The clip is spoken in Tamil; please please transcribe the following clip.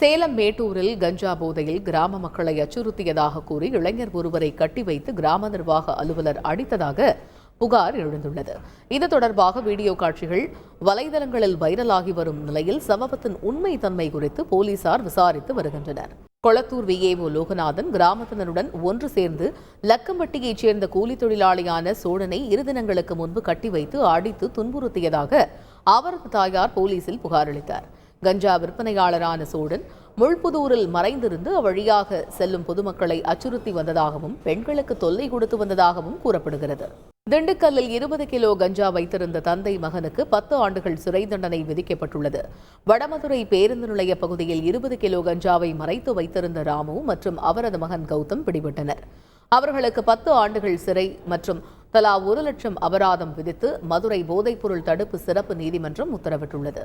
சேலம் மேட்டூரில் கஞ்சா போதையில் கிராம மக்களை அச்சுறுத்தியதாக கூறி இளைஞர் ஒருவரை கட்டி வைத்து கிராம நிர்வாக அலுவலர் அடித்ததாக புகார் எழுந்துள்ளது. இது தொடர்பாக வீடியோ காட்சிகள் வலைதளங்களில் வைரலாகி வரும் நிலையில் சம்பவத்தின் உண்மை தன்மை குறித்து போலீசார் விசாரித்து வருகின்றனர். கொளத்தூர் விஏஓ லோகநாதன் கிராமத்தினருடன் ஒன்று சேர்ந்து லக்கம்பட்டியைச் சேர்ந்த கூலி தொழிலாளியான சோழனை இரு தினங்களுக்கு முன்பு கட்டி வைத்து அடித்து துன்புறுத்தியதாக அவரது தாயார் போலீசில் புகார் அளித்தார். கஞ்சா விற்பனையாளரான சோழன் முள்புதூரில் மறைந்திருந்து அவ்வழியாக செல்லும் பொதுமக்களை அச்சுறுத்தி வந்ததாகவும் பெண்களுக்கு தொல்லை கொடுத்து வந்ததாகவும் கூறப்படுகிறது. திண்டுக்கல்லில் இருபது கிலோ கஞ்சா வைத்திருந்த தந்தை மகனுக்கு பத்து ஆண்டுகள் சிறை தண்டனை விதிக்கப்பட்டுள்ளது. வடமதுரை பேருந்து நிலைய பகுதியில் இருபது கிலோ கஞ்சாவை மறைத்து வைத்திருந்த ராமு மற்றும் அவரது மகன் கௌதம் பிடிபட்டனர். அவர்களுக்கு பத்து ஆண்டுகள் சிறை மற்றும் தலா ஒரு லட்சம் அபராதம் விதித்து மதுரை போதைப்பொருள் தடுப்பு சிறப்பு நீதிமன்றம் உத்தரவிட்டுள்ளது.